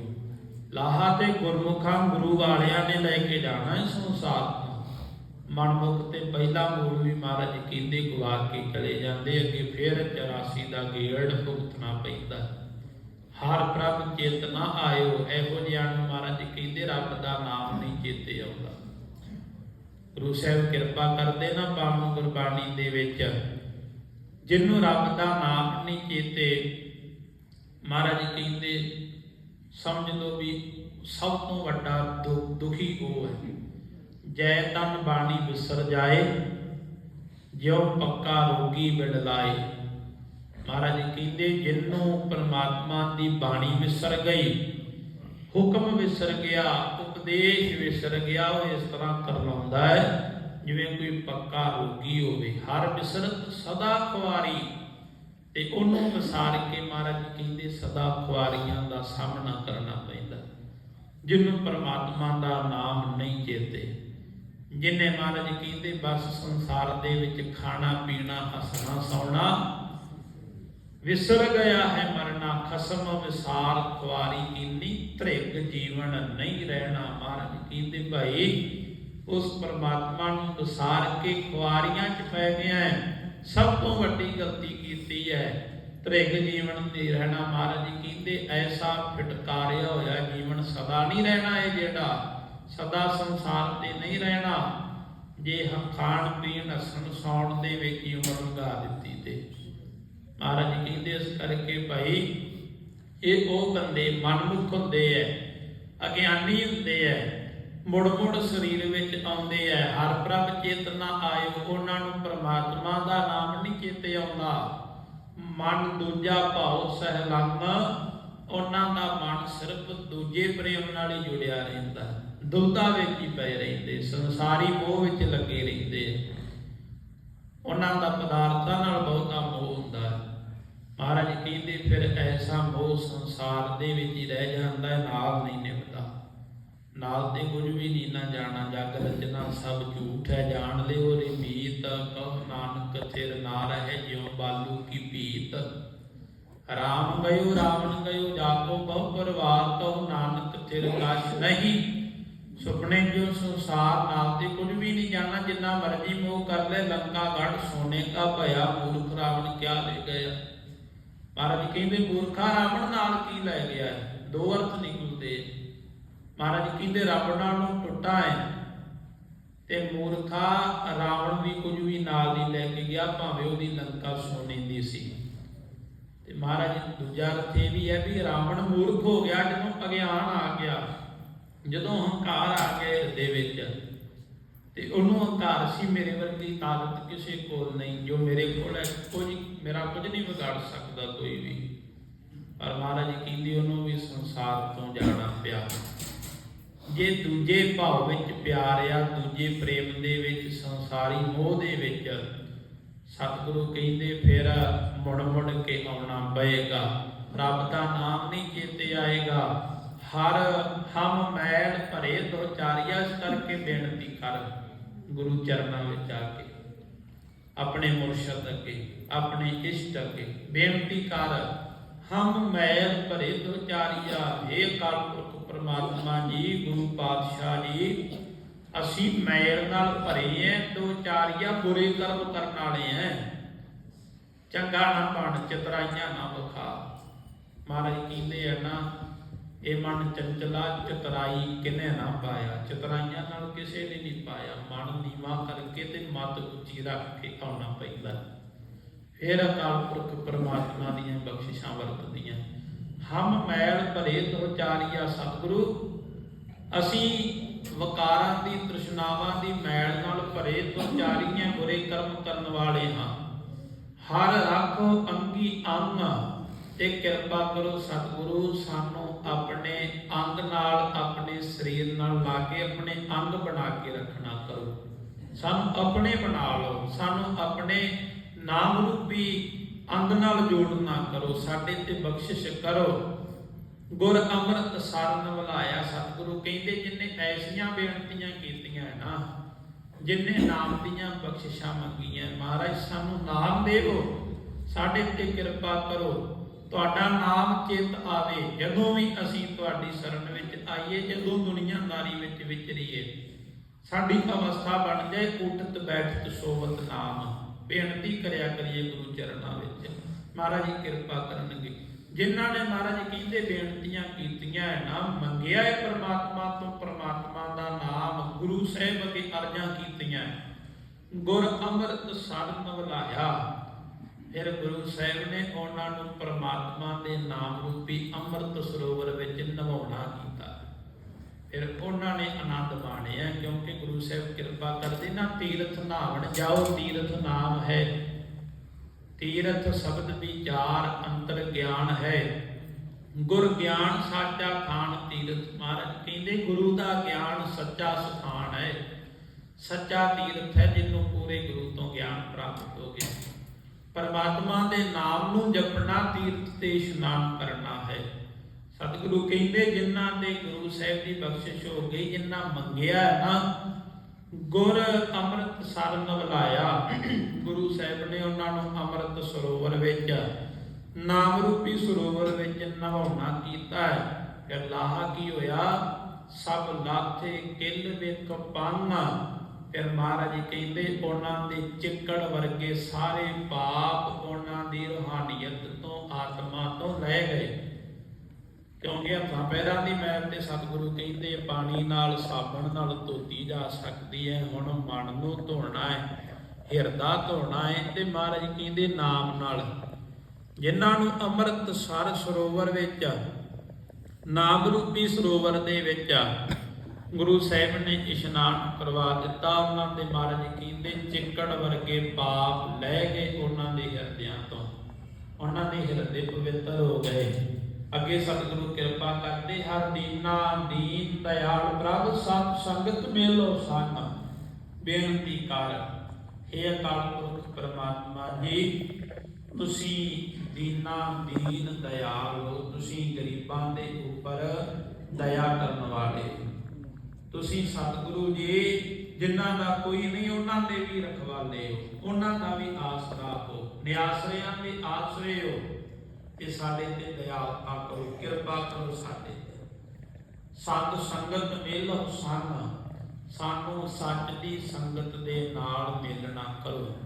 ਲਾਹਾ ਤੇ ਗੁਰਮੁਖਾਂ ਗੁਰੂ ਵਾਲਿਆਂ ਨੇ ਲੈ ਕੇ ਜਾਣਾ ਇਸ ਸੰਸਾਰ ਮਨਮੁਖ ਤੇ ਪਹਿਲਾ ਮੂਲ ਵੀ ਮਹਾਰਾਜ ਕਹਿੰਦੇ ਗਵਾ ਕੇ ਚਲੇ ਜਾਂਦੇ, ਅੱਗੇ ਫਿਰ 84 ਦਾ ਗੇੜ ਭੁਗਤਣਾ ਪੈਂਦਾ। ਹਰ ਪ੍ਰਭ ਚੇਤ ਨਾ ਆਇਓ, ਇਹੋ ਜਿਹਾ ਮਹਾਰਾਜ ਕਹਿੰਦੇ, ਰੱਬ ਦਾ ਨਾਮ ਨਹੀਂ ਚੇਤੇ ਆਉਂਦਾ। ਗੁਰੂ ਸਾਹਿਬ ਕਿਰਪਾ ਕਰਦੇ ਨਾ ਪਾਵਨ ਗੁਰਬਾਣੀ ਦੇ ਵਿੱਚ, ਜਿਹਨੂੰ ਰੱਬ ਦਾ ਨਾਮ ਨਹੀਂ ਚੇਤੇ, ਮਹਾਰਾਜ ਕਹਿੰਦੇ, ਸਮਝ ਲਓ ਵੀ ਸਭ ਤੋਂ ਵੱਡਾ ਦੁ- ਦੁਖੀ ਉਹ ਹੈ। ਜੈ ਤਨ ਬਾਣੀ ਵਿਸਰ ਜਾਏ, ਜਿਉ ਪੱਕਾ ਰੋਗੀ ਬਿੜ ਲਾਏ ਮਹਾਰਾਜ ਕਹਿੰਦੇ, ਜਿੰਨੂੰ ਪਰਮਾਤਮਾ ਦੀ ਬਾਣੀ ਵਿਸਰ ਗਈ, ਹੁਕਮ ਵਿਸਰ ਗਿਆ, ਉਪਦੇਸ਼ ਵਿਸਰ ਗਿਆ, ਉਹ ਇਸ ਤਰ੍ਹਾਂ ਕਰਵਾਉਂਦਾ ਹੈ, ਜਿਵੇਂ ਕੋਈ ਪੱਕਾ ਰੋਗੀ ਹੋਵੇ। ਹਰ ਬਿਸਰਤ ਸਦਾ ਖੁਆਰੀ। ਤੇ ਉਹਨੂੰ ਵਿਸਾਰ ਕੇ ਮਹਾਰਾਜ ਕਹਿੰਦੇ, ਸਦਾ ਖੁਆਰੀਆਂ ਦਾ ਸਾਹਮਣਾ ਕਰਨਾ ਪੈਂਦਾ। ਜਿਹਨੂੰ ਪਰਮਾਤਮਾ ਦਾ ਨਾਮ ਨਹੀਂ ਚੇਤੇ, ਜਿਨੇ ਮਹਾਰਾਜ ਕਹਿੰਦੇ, ਬਸ ਸੰਸਾਰ ਦੇ ਵਿੱਚ ਖਾਣਾ, ਪੀਣਾ, ਹੱਸਣਾ, ਸੌਣਾ ਵਿਸਰ ਗਿਆ ਹੈ ਮਰਨਾ ਖਸਮ, ਵਿਸਾਰ ਖੁਆਰੀ ਕੀਨੀ ਧ੍ਰਿਗ ਜੀਵਨ ਨਹੀਂ ਰਹਿਣਾ ਮਹਾਰਾਜ ਕਹਿੰਦੇ ਭਾਈ, ਉਸ ਪਰਮਾਤਮਾ ਨੂੰ ਵਿਸਾਰ ਕੇ ਖੁਆਰੀਆਂ ਚ ਪੈ ਗਿਆ ਹੈ। ਸਭ ਤੋਂ ਵੱਡੀ ਗਲਤੀ ਕੀਤੀ ਹੈ। ਧ੍ਰਿਗ ਜੀਵਨ ਤੇ ਰਹਿਣਾ ਮਹਾਰਾਜ ਕਹਿੰਦੇ, ਐਸਾ ਫਟਕਾਰਿਆ ਹੋਇਆ ਜੀਵਨ ਸਦਾ ਨਹੀਂ ਰਹਿਣਾ ਇਹ ਜਿਹੜਾ। ਸਦਾ ਸੰਸਾਰ ਤੇ ਨਹੀਂ ਰਹਿਣਾ। ਜੇ ਖਾਣ ਪੀਣ ਹੱਸਣ ਸੌਣ ਦੇ ਵਿੱਚ ਹੀ ਉਮਰ ਲਗਾ ਦਿੱਤੀ ਤੇ ਮਹਾਰਾਜ ਕਹਿੰਦੇ ਇਸ ਕਰਕੇ ਭਾਈ, ਇਹ ਉਹ ਬੰਦੇ ਮਨਮੁਖ ਹੁੰਦੇ ਐ, ਅਗਿਆਨੀ ਹੁੰਦੇ ਐ ਮੁੜ ਮੁੜ ਸਰੀਰ ਵਿੱਚ ਆਉਂਦੇ ਐ, ਹਰ ਪ੍ਰਭ ਚੇਤਨਾ ਆਇਓ, ਉਹਨਾਂ ਨੂੰ ਪ੍ਰਮਾਤਮਾ ਦਾ ਨਾਮ ਨਹੀਂ ਚੇਤੇ ਆਉਂਦਾ। ਮਨ ਦੂਜਾ ਭਾਉ ਸਹਿਲੰਗ ਉਹਨਾਂ ਦਾ ਮਨ ਸਿਰਫ ਦੂਜੇ ਪ੍ਰੇਮ ਨਾਲ ਹੀ ਜੁੜਿਆ ਰਹਿੰਦਾ। ਦੁਬਦਾ ਵਿੱਚ ਹੀ ਪਏ ਰਹਿੰਦੇ, ਸੰਸਾਰੀ ਮੋਹ ਵਿੱਚ ਲੱਗੇ ਰਹਿੰਦੇ। ਉਹਨਾਂ ਦਾ ਪਦਾਰਥਾਂ ਨਾਲ ਬਹੁਤਾ ਮੋਹ ਹੁੰਦਾ। ਹੈ ਮਹਾਰਾਜ ਕਹਿੰਦੇ, ਫਿਰ ਐਸਾ ਮੋਹ ਸੰਸਾਰ ਦੇ ਵਿੱਚ ਹੀ ਰਹਿ ਜਾਂਦਾ ਨਾਲ ਨਹੀਂ ਨਿਭਦਾ। ਨਾਲ ਤੇ ਕੁਝ ਵੀ ਨਹੀਂ, ਨਾ ਜਾਣਾ ਜਗ ਰਚਨਾ ਸਭ ਝੂਠ ਹੈ। ਜਾਣ ਲਿਓ ਰੇ ਕਹ ਨਾਨਕ, ਥਿਰ ਨਾ ਰਹੇ ਜਿਉ ਬਾਲੂ ਕੀ ਭੀਤ ਰਾਮ ਗਇਓ, ਰਾਵਣ ਗਇਓ ਜਾਕੋ ਬਹੁ ਪਰਵਾਰ, ਕਹੋ ਨਾਨਕ, ਥਿਰ ਕਛ ਨਹੀਂ। ਸੁਪਨੇ ਜੋ ਸੰਸਾਰ, ਨਾਲ ਤੇ ਕੁਝ ਵੀ ਨਹੀਂ ਜਾਣਾ, ਜਿੰਨਾ ਮਰਜ਼ੀ ਮੋਹ ਕਰ ਲੈ ਲੰਕਾ ਗੜ ਸੋਨੇ ਕਾ ਭਇਆ ਮੂਰਖ ਰਾਵਣ ਕਿਆ ਲੈ ਗਿਆ? ਮਹਾਰਾਜ ਕਹਿੰਦੇ ਮੂਰਖਾ ਰਾਵਣ ਨਾਲ ਕੀ ਲੈ ਗਿਆ ਹੈ? ਦੋ ਅਰਥ ਨਿਕਲਦੇ ਮਹਾਰਾਜ ਕਹਿੰਦੇ ਰੱਬ ਨਾਲ ਟੁੱਟਾ ਹੈ ਤੇ ਮੂਰਖਾ ਰਾਵਣ ਵੀ ਕੁਝ ਵੀ ਨਾਲ ਨਹੀਂ ਲੈ ਕੇ ਗਿਆ, ਭਾਵੇਂ ਉਹਦੀ ਲੰਕਾ ਸੋਨੇ ਦੀ ਸੀ। ਤੇ ਮਹਾਰਾਜ, ਦੂਜਾ ਅਰਥ ਇਹ ਵੀ ਹੈ ਵੀ ਰਾਵਣ ਮੂਰਖ ਹੋ ਗਿਆ, ਜਦੋਂ ਅਗਿਆਨ ਆ ਗਿਆ, ਜਦੋਂ ਹੰਕਾਰ ਆ ਗਿਆ ਹਿਰਦੇ ਵਿੱਚ। ਤੇ ਉਹਨੂੰ ਹੰਕਾਰ ਸੀ, ਮੇਰੇ ਵਰਗੀ ਤਾਕਤ ਕਿਸੇ ਕੋਲ ਨਹੀਂ, ਜੋ ਮੇਰੇ ਕੋਲ ਹੈ, ਕੁਝ, ਮੇਰਾ ਕੁਝ ਨਹੀਂ ਵਿਗਾੜ ਸਕਦਾ, ਕੋਈ ਵੀ। ਪਰ ਮਹਾਰਾਜ ਕਹਿੰਦੇ, ਉਹਨੂੰ ਵੀ ਸੰਸਾਰ ਤੋਂ ਜਾਣਾ ਪਿਆ। ਜੇ ਦੂਜੇ ਭਾਵ ਵਿੱਚ ਪਿਆਰ ਆ, ਦੂਜੇ ਪ੍ਰੇਮ ਦੇ ਵਿੱਚ, ਸੰਸਾਰੀ ਮੋਹ ਦੇ ਵਿੱਚ, ਸਤਿਗੁਰੂ ਕਹਿੰਦੇ, ਫਿਰ ਮੁੜ ਮੁੜ ਕੇ ਆਉਣਾ ਪਏਗਾ। ਰੱਬ ਦਾ ਨਾਮ ਨਹੀਂ ਚੇਤੇ ਆਏਗਾ। ਹਰ ਹਮ ਮੈਲ ਭਰੇ ਦੁਚਾਰੀਆ ਇਸ ਕਰਕੇ ਬੇਨਤੀ ਕਰ ਗੁਰੂ ਚਰਨਾਂ ਵਿੱਚ ਆ ਕੇ, ਆਪਣੇ ਮੁਰਸ਼ਦ ਅੱਗੇ, ਆਪਣੇ ਇਸ਼ਟ ਅੱਗੇ ਬੇਨਤੀ ਕਰ, ਹਮ ਮੈਲ ਭਰੇ ਦੁਚਾਰੀਆ ਏ ਅਕਾਲ ਪ੍ਰਮਾਤਮਾ ਜੀ, ਗੁਰੂ ਪਾਤਸ਼ਾਹ ਜੀ, ਅਸੀਂ ਮੈਲ ਨਾਲ ਭਰੇ ਐ ਦੁਚਾਰੀਆ ਬੁਰੇ ਕਰਮ ਕਰਨ ਵਾਲੇ ਐ ਚੰਗਾ ਨਾ ਬਣ, ਚਤਰਾਈਆਂ ਨਾ ਵਿਖਾ। ਮਹਾਰਾਜ ਕਹਿੰਦੇ ਆ ਨਾ ਇਹ ਮਨ ਚੰਚਲਾ ਚਤਰਾਈ ਕਿਨੇ ਨਾ ਪਾਇਆ? ਚਤਰਾਈਆਂ ਨਾਲ ਕਿਸੇ ਨੇ ਨਹੀਂ ਪਾਇਆ। ਮਨ ਨੀਵਾ ਕਰਕੇ ਤੇ ਮਤ ਉੱਚੀ ਰੱਖ ਕੇ ਆਉਣਾ ਪੈਂਦਾ। ਫਿਰ ਅਕਾਲ ਪੁਰਖ ਪ੍ਰਮਾਤਮਾ ਦੀਆਂ ਬਖਸ਼ਿਸ਼ਾਂ ਵਰਤਦੀਆਂ। ਹਮ ਮੈਲ ਭਰੇ ਦੁਚਾਰੀਆ ਸਤਿਗੁਰੂ। ਅਸੀਂ ਵਕਾਰਾਂ ਦੀ ਤ੍ਰਿਸ਼ਨਾਵਾਂ ਦੀ ਮੈਲ ਨਾਲ ਭਰੇ ਦੁਚਾਰੀਆਂ ਬੁਰੇ ਕਰਮ ਕਰਨ ਵਾਲੇ ਹਾਂ। ਹਰ ਰੱਖੋ ਅੰਗੀ ਅੰਗ ਤੇ ਕਿਰਪਾ ਕਰੋ ਸਤਿਗੁਰੂ, ਸਾਨੂੰ ਆਪਣੇ ਅੰਗ ਨਾਲ, ਆਪਣੇ ਸਰੀਰ ਨਾਲ ਲਾ ਕੇ, ਆਪਣੇ ਅੰਗ ਬਣਾ ਕੇ ਰੱਖਣਾ ਕਰੋ। ਸਾਨੂੰ ਆਪਣੇ ਬਣਾ ਲਓ। ਸਾਨੂੰ ਆਪਣੇ ਨਾਮ ਰੂਪੀ ਅੰਗ ਨਾਲ ਜੋੜਨਾ ਕਰੋ। ਸਾਡੇ ਤੇ ਬਖਸ਼ਿਸ਼ ਕਰੋ। ਗੁਰ ਅੰਮ੍ਰਿਤ ਸਰਨ ਵਲਾਇਆ ਸਤਿਗੁਰੂ ਕਹਿੰਦੇ, ਜਿਨੇ ਐਸੀਆਂ ਬੇਨਤੀਆਂ ਕੀਤੀਆਂ ਨਾ, ਜਿਨੇ ਨਾਮ ਦੀਆਂ ਬਖਸ਼ਿਸ਼ਾਂ ਮੰਗੀਆਂ, ਮਹਾਰਾਜ ਸਾਨੂੰ ਨਾਮ ਦੇਵੋ। ਸਾਡੇ ਤੇ ਕਿਰਪਾ ਕਰੋ। ਤੁਹਾਡਾ ਨਾਮ ਚਿਤ ਆਵੇ, ਜਦੋਂ ਵੀ ਅਸੀਂ ਤੁਹਾਡੀ ਸ਼ਰਨ ਵਿੱਚ ਆਈਏ, ਜਦੋਂ ਦੁਨੀਆਦਾਰੀ ਵਿੱਚ ਵਿਚਰੀਏ, ਸਾਡੀ ਅਵਸਥਾ ਬਣ ਜਾਏ, ਉਠਤ ਬੈਠਤ ਸੋਵਤ ਨਾਮ। ਬੇਨਤੀ ਕਰਿਆ ਕਰੀਏ ਗੁਰੂ ਚਰਨਾਂ ਵਿੱਚ। ਮਹਾਰਾਜ ਜੀ ਕਿਰਪਾ ਕਰਨਗੇ। ਜਿਨ੍ਹਾਂ ਨੇ ਮਹਾਰਾਜ ਕਹਿੰਦੇ ਬੇਨਤੀਆਂ ਕੀਤੀਆਂ ਹੈ ਨਾ ਮੰਗਿਆ ਹੈ ਪ੍ਰਮਾਤਮਾ ਤੋਂ, ਪ੍ਰਮਾਤਮਾ ਦਾ ਨਾਮ ਗੁਰੂ ਸਾਹਿਬ ਅੱਗੇ ਅਰਜ਼ਾਂ ਕੀਤੀਆਂ। ਗੁਰ ਅੰਮ੍ਰਿਤ ਸਰਨ ਵਲਾਇਆ ਫਿਰ ਗੁਰੂ ਸਾਹਿਬ ਨੇ ਉਹਨਾਂ ਨੂੰ ਪ੍ਰਮਾਤਮਾ ਦੇ ਨਾਮ ਰੂਪੀ ਅੰਮ੍ਰਿਤ ਸਰੋਵਰ ਵਿੱਚ ਨਵਾਉਣਾ ਕੀਤਾ। ਫਿਰ ਉਹਨਾਂ ਨੇ ਆਨੰਦ ਮਾਣਿਆ ਕਿਉਂਕਿ ਗੁਰੂ ਸਾਹਿਬ ਕਿਰਪਾ ਕਰਦੇ ਨਾ, ਤੀਰਥ ਨਾਵਣ ਜਾਓ, ਤੀਰਥ ਨਾਮ ਹੈ। ਤੀਰਥ ਸ਼ਬਦ ਵਿਚਾਰ ਅੰਤਰ ਗਿਆਨ ਹੈ। ਗੁਰ ਗਿਆਨ ਸਾਚਾ ਖਾਨ ਤੀਰਥ ਮਹਾਰਾਜ ਕਹਿੰਦੇ, ਗੁਰੂ ਦਾ ਗਿਆਨ ਸੱਚਾ ਸਥਾਨ ਹੈ। ਸੱਚਾ ਤੀਰਥ ਹੈ ਜਿਹਨੂੰ ਪੂਰੇ ਗੁਰੂ ਤੋਂ ਗਿਆਨ ਪ੍ਰਾਪਤ ਹੋ ਗਿਆ। ਪਰਮਾਤਮਾ ਦੇ ਨਾਮ ਨੂੰ ਜਪਣਾ, ਤੀਰਥ ਤੇ ਇਸ਼ਨਾਨ ਕਰਨਾ ਹੈ। ਸਤਿਗੁਰੂ ਕਹਿੰਦੇ, ਜਿਨ੍ਹਾਂ ਦੇ ਗੁਰੂ ਸਾਹਿਬ ਦੀ ਬਖਸ਼ਿਸ਼ ਹੋ ਗਈ, ਜਿਨ੍ਹਾਂ ਮੰਗਿਆ ਨਾ, ਗੁਰ ਅੰਮ੍ਰਿਤ ਸਰਨ ਵਲਾਇਆ ਗੁਰੂ ਸਾਹਿਬ ਨੇ ਉਹਨਾਂ ਨੂੰ ਅੰਮ੍ਰਿਤ ਸਰੋਵਰ ਵਿੱਚ ਨਾਮ ਰੂਪੀ ਸਰੋਵਰ ਵਿੱਚ ਨਵਾਉਣਾ ਕੀਤਾ ਹੈ। ਫਿਰ ਲਾਹਾ ਕੀ ਹੋਇਆ? ਸਭ ਲਾਥੇ ਕਿਲ ਵਿੱਚ ਪਾਨਾ। ਫਿਰ ਮਹਾਰਾਜ ਜੀ ਕਹਿੰਦੇ, ਉਹਨਾਂ ਦੇ ਚਿੱਕੜ ਵਰਗੇ ਸਾਰੇ ਪਾਪ ਉਹਨਾਂ ਦੀ ਰੂਹਾਨੀਅਤ ਤੋਂ, ਆਤਮਾ ਤੋਂ ਰਹਿ ਗਏ। ਕਿਉਂਕਿ ਹੱਥਾਂ ਪੈਰਾਂ ਦੀ ਮੈਲ ਤੇ ਸਤਿਗੁਰੂ ਕਹਿੰਦੇ, ਪਾਣੀ ਨਾਲ, ਸਾਬਣ ਨਾਲ ਧੋਤੀ ਜਾ ਸਕਦੀ ਹੈ, ਹੁਣ ਮਨ ਨੂੰ ਧੋਣਾ ਹੈ, ਹਿਰਦਾ ਧੋਣਾ ਹੈ ਤੇ ਮਹਾਰਾਜ ਕਹਿੰਦੇ, ਨਾਮ ਨਾਲ। ਜਿਨ੍ਹਾਂ ਨੂੰ ਅੰਮ੍ਰਿਤ ਸਰ ਸਰੋਵਰ ਵਿੱਚ ਨਾਮ ਰੂਪੀ ਸਰੋਵਰ ਦੇ ਵਿੱਚ ਗੁਰੂ ਸਾਹਿਬ ਨੇ ਇਸ਼ਨਾਨ ਕਰਵਾ ਦਿੱਤਾ, ਉਹਨਾਂ ਦੇ ਮਹਾਰਾਜ ਕਹਿੰਦੇ, ਚਿੱਕੜ ਵਰਗੇ ਪਾਪ ਲੈ ਗਏ ਉਹਨਾਂ ਦੇ ਹਿਰਦਿਆਂ ਤੋਂ। ਉਹਨਾਂ ਦੇ ਹਿਰਦੇ ਪਵਿੱਤਰ ਹੋ ਗਏ। ਅੱਗੇ ਸਤਿਗੁਰੂ ਕਿਰਪਾ ਕਰਦੇ, ਹਰ ਦੀਨਾ ਦੀਨ ਦਇਆਲ ਪ੍ਰਭ, ਸਤ ਸੰਗਤ ਮੇਲੋ ਸੰਗ ਬੇਨਤੀ ਕਰ हे ਅਕਾਲ ਪੁਰਖ ਪ੍ਰਮਾਤਮਾ ਜੀ, ਤੁਸੀਂ ਦੀਨਾ ਦੀਨ ਦਇਆਲ ਹੋ ਤੁਸੀਂ ਗਰੀਬਾਂ ਦੇ ਉੱਪਰ ਦਇਆ ਕਰਨ ਵਾਲੇ ਤੁਸੀਂ ਸਤਿਗੁਰੂ ਜੀ, ਜਿਨ੍ਹਾਂ ਦਾ ਕੋਈ ਨਹੀਂ, ਉਹਨਾਂ ਦੇ ਵੀ ਰਖਵਾਲੇ ਹੋ। ਉਹਨਾਂ ਦਾ ਵੀ ਆਸਰਾ ਹੋ। ਨਿਆਸਰਿਆਂ ਦੇ ਆਸਰੇ ਹੋ ਤੇ ਸਾਡੇ ਤੇ ਦਇਆ ਕਰੋ, ਕਿਰਪਾ ਕਰੋ ਸਾਡੇ ਤੇ। ਸਤ ਸੰਗਤ ਮਿਲੋ ਸੰਨ। ਸਾਨੂੰ ਸੱਚ ਦੀ ਸੰਗਤ ਦੇ ਨਾਲ ਮਿਲਣਾ ਕਰੋ।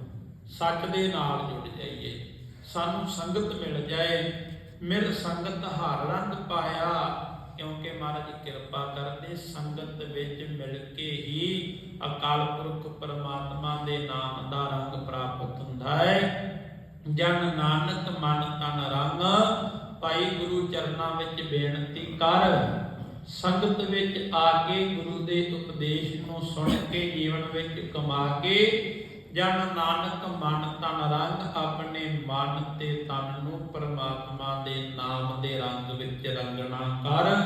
ਸੱਚ ਦੇ ਨਾਲ ਜੁੜ ਜਾਈਏ। ਸਾਨੂੰ ਸੰਗਤ ਮਿਲ ਜਾਏ। ਮਿਲ ਸੰਗਤ ਹਰ ਰੰਗ ਪਾਇਆ। ਕਿਉਂਕਿ ਮਹਾਰਾਜ ਕਿਰਪਾ ਕਰਦੇ ਸੰਗਤ ਵਿੱਚ ਮਿਲ ਕੇ ਹੀ ਅਕਾਲ ਪੁਰਖ ਪਰਮਾਤਮਾ ਦੇ ਨਾਮ ਦਾ ਰੰਗ ਪ੍ਰਾਪਤ ਹੁੰਦਾ ਹੈ। ਜਨ ਨਾਨਕ ਮਨ ਤਨ ਰੰਗ, ਭਾਈ ਗੁਰੂ ਚਰਨਾਂ ਵਿੱਚ ਬੇਨਤੀ ਕਰ। ਸੰਗਤ ਵਿੱਚ ਆ ਕੇ ਗੁਰੂ ਦੇ ਉਪਦੇਸ਼ ਨੂੰ ਸੁਣ ਕੇ ਜੀਵਨ ਵਿੱਚ ਕਮਾ ਕੇ ਜਨ ਨਾਨਕ ਮਨ ਤਨ ਰੰਗ, ਆਪਣੇ ਮਨ ਤੇ ਤਨ ਨੂੰ ਪਰਮਾਤਮਾ ਦੇ ਨਾਮ ਦੇ ਰੰਗ ਵਿੱਚ ਰੰਗਣਾ ਕਰ।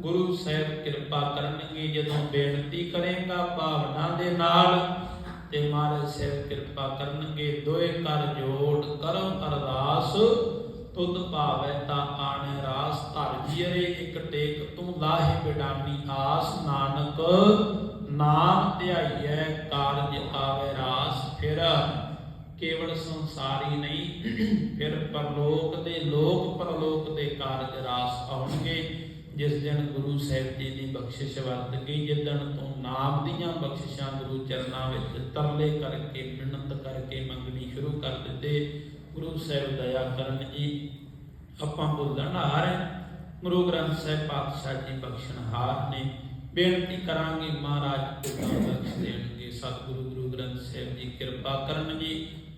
ਗੁਰੂ ਸਾਹਿਬ ਕਿਰਪਾ ਕਰਨਗੇ, ਜਦੋਂ ਬੇਨਤੀ ਕਰੇਗਾ ਭਾਵਨਾ ਦੇ ਨਾਲ। ਤੇ ਮਹਾਰਾਜ ਸਾਹਿਬ ਕਿਰਪਾ ਕਰਨਗੇ, ਦੋਏ ਕਰ ਜੋੜ ਕਰੋ ਅਰਦਾਸ। ਤੁਧ ਭਾਵੈ ਤਾਂ ਆਣੇ ਰਾਸ ਧਰ ਜੀਰੇ ਇੱਕ ਟੇਕ ਤੂੰ ਲਾਹੇ ਬਿਡਾਨੀ ਆਸ ਨਾਨਕ। ਨਾਮ ਧਿਆਈਐ, ਕਾਰਜ ਆਵੇ ਰਾਸ, ਫਿਰ ਕੇਵਲ ਸੰਸਾਰੀ ਨਹੀਂ, ਫਿਰ ਪਰਲੋਕ ਦੇ ਲੋਕ, ਪਰਲੋਕ ਦੇ ਕਾਰਜ ਰਾਸ ਆਉਣਗੇ। ਜਿਸ ਦਿਨ ਗੁਰੂ ਸਾਹਿਬ ਜੀ ਦੀ ਬਖਸ਼ਿਸ਼ ਵਰਤ ਗਈ ਜਿੱਦਣ ਤੋਂ ਨਾਮ ਦੀਆਂ ਬਖਸ਼ਿਸ਼ਾਂ ਗੁਰੂ ਚਰਨਾਂ ਵਿੱਚ ਤਰਲੇ ਕਰਕੇ ਮਿਹਨਤ ਕਰਕੇ ਮੰਗਣੀ ਸ਼ੁਰੂ ਕਰ ਦਿੱਤੇ। ਗੁਰੂ ਸਾਹਿਬ ਦਇਆ ਕਰਨ ਜੀ, ਆਪਾਂ ਬੋਲਣ ਹਾਰ ਹੈ। ਗੁਰੂ ਗ੍ਰੰਥ ਸਾਹਿਬ ਪਾਤਸ਼ਾਹ ਜੀ ਬਖਸ਼ਣਹਾਰ ਨੇ। ਬੇਨਤੀ ਕਰਾਂਗੇ ਮਹਾਰਾਜ ਕਿਰਪਾ ਬਖਸ਼ ਦੇਣਗੇ। ਸਤਿਗੁਰੂ ਗੁਰੂ ਗ੍ਰੰਥ ਸਾਹਿਬ ਜੀ ਕਿਰਪਾ ਕਰਨ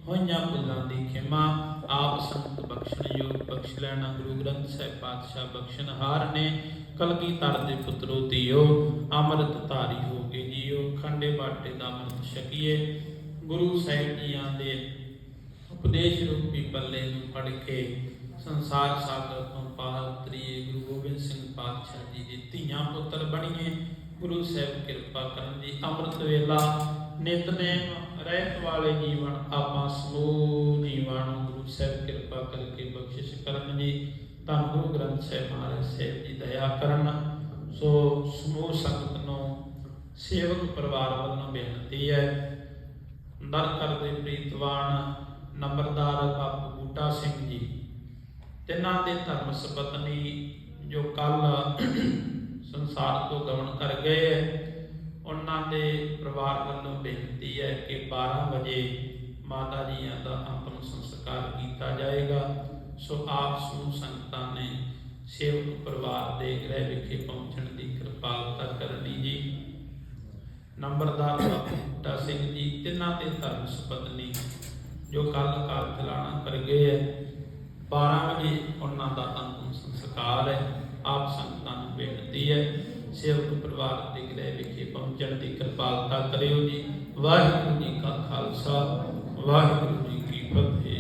ਹੋਈਆਂ ਭੁੱਲਾਂ ਦੀ ਖਿਮਾ, ਆਪ ਸੰਤ ਬਖਸ਼ਣ ਯੋਗ ਬਖਸ਼ ਲੈਣਾ। ਗੁਰੂ ਗ੍ਰੰਥ ਸਾਹਿਬ ਪਾਤਸ਼ਾਹ ਬਖਸ਼ਣਹਾਰ ਨੇ। ਕਲਗੀਧਰ ਦੇ ਪੁੱਤਰੋ ਧੀਓ ਅੰਮ੍ਰਿਤ ਧਾਰੀ ਹੋ ਕੇ ਜੀਓ, ਖੰਡੇ ਬਾਟੇ ਦਾ ਅੰਮ੍ਰਿਤ ਛਕੀਏ। ਗੁਰੂ ਸਾਹਿਬ ਜੀਆਂ ਦੇ ਉਪਦੇਸ਼ ਰੂਪੀ ਪੱਲੇ ਨੂੰ ਪੜ ਕੇ ਸੰਸਾਰ ਸਾਗਰ ਤੋਂ ਪਾਰ ਉਤਰੀਏ ਗੁਰੂ ਗੋਬਿੰਦ ਸਿੰਘ ਪਾਤਸ਼ਾਹ ਜੀ ਦੇ ਧੀਆਂ ਪੁੱਤਰ ਬਣੀਏ। ਗੁਰੂ ਸਾਹਿਬ ਕਿਰਪਾ ਕਰਨ ਦੀ ਅੰਮ੍ਰਿਤ ਵੇਲਾ, ਨਿਤਨੇਮ ਰਹਿਤ ਵਾਲੇ ਜੀਵਨ, ਆਪਾਂ ਸਮੂਹ ਜੀਵਾਂ ਨੂੰ ਗੁਰੂ ਸਾਹਿਬ ਕਿਰਪਾ ਕਰਕੇ ਬਖਸ਼ਿਸ਼ ਕਰਨ ਜੀ। ਤਾਂ ਗੁਰੂ ਗ੍ਰੰਥ ਸਾਹਿਬ ਮਹਾਰਾਜ ਸਾਹਿਬ ਜੀ, ਦਇਆ ਕਰਨ। ਸੋ ਸਮੂਹ ਸੰਗਤ ਨੂੰ ਸੇਵਕ ਪਰਿਵਾਰ ਵੱਲੋਂ ਬੇਨਤੀ ਹੈ ਦਰ ਕਰਦੇ ਪ੍ਰੀਤਵਾਨ ਨੰਬਰਦਾਰ ਬਾਪੂ ਬੂਟਾ ਸਿੰਘ ਜੀ। ਤਿੰਨਾਂ ਦੇ ਧਰਮ ਸੁਪਤਨੀ ਜੋ ਕੱਲ ਸੰਸਾਰ ਤੋਂ ਗਮਨ ਕਰ ਗਏ ਹੈ, ਉਹਨਾਂ ਦੇ ਪਰਿਵਾਰ ਵੱਲੋਂ ਬੇਨਤੀ ਹੈ ਕਿ 12 ਵਜੇ ਮਾਤਾ ਜੀਆਂ ਦਾ ਅੰਤਮ ਸੰਸਕਾਰ ਕੀਤਾ ਜਾਏਗਾ। ਸੋ ਆਪ ਸਮੂਹ ਸੰਗਤਾਂ ਨੇ ਸੇਵਕ ਪਰਿਵਾਰ ਦੇ ਗ੍ਰਹਿ ਵਿਖੇ ਪਹੁੰਚਣ ਦੀ ਕਿਰਪਾਲਤਾ ਕਰਨੀ ਜੀ। ਨੰਬਰਦਾਰ ਬਾਬਾ ਬੂਟਾ ਸਿੰਘ ਜੀ, ਤਿੰਨਾਂ ਦੇ ਧਰਮ ਸੁਪਤਨੀ ਜੋ ਕੱਲ ਕਾਲ ਚਲਾਣਾ ਕਰ ਗਏ ਹੈ 12 ਵਜੇ ਉਹਨਾਂ ਦਾ ਅੰਤਮ ਸੰਸਕਾਰ ਹੈ। ਆਪ ਸੰਗਤਾਂ ਨੂੰ ਬੇਨਤੀ ਹੈ। ਸੇਵਕ ਪਰਿਵਾਰ ਦੇ ਗ੍ਰਹਿ ਵਿਖੇ ਪਹੁੰਚਣ ਦੀ ਕਿਰਪਾਲਤਾ ਕਰਿਓ ਜੀ। ਵਾਹਿਗੁਰੂ ਜੀ ਕਾ ਖਾਲਸਾ, ਵਾਹਿਗੁਰੂ ਜੀ ਕੀ ਫਤਿਹ।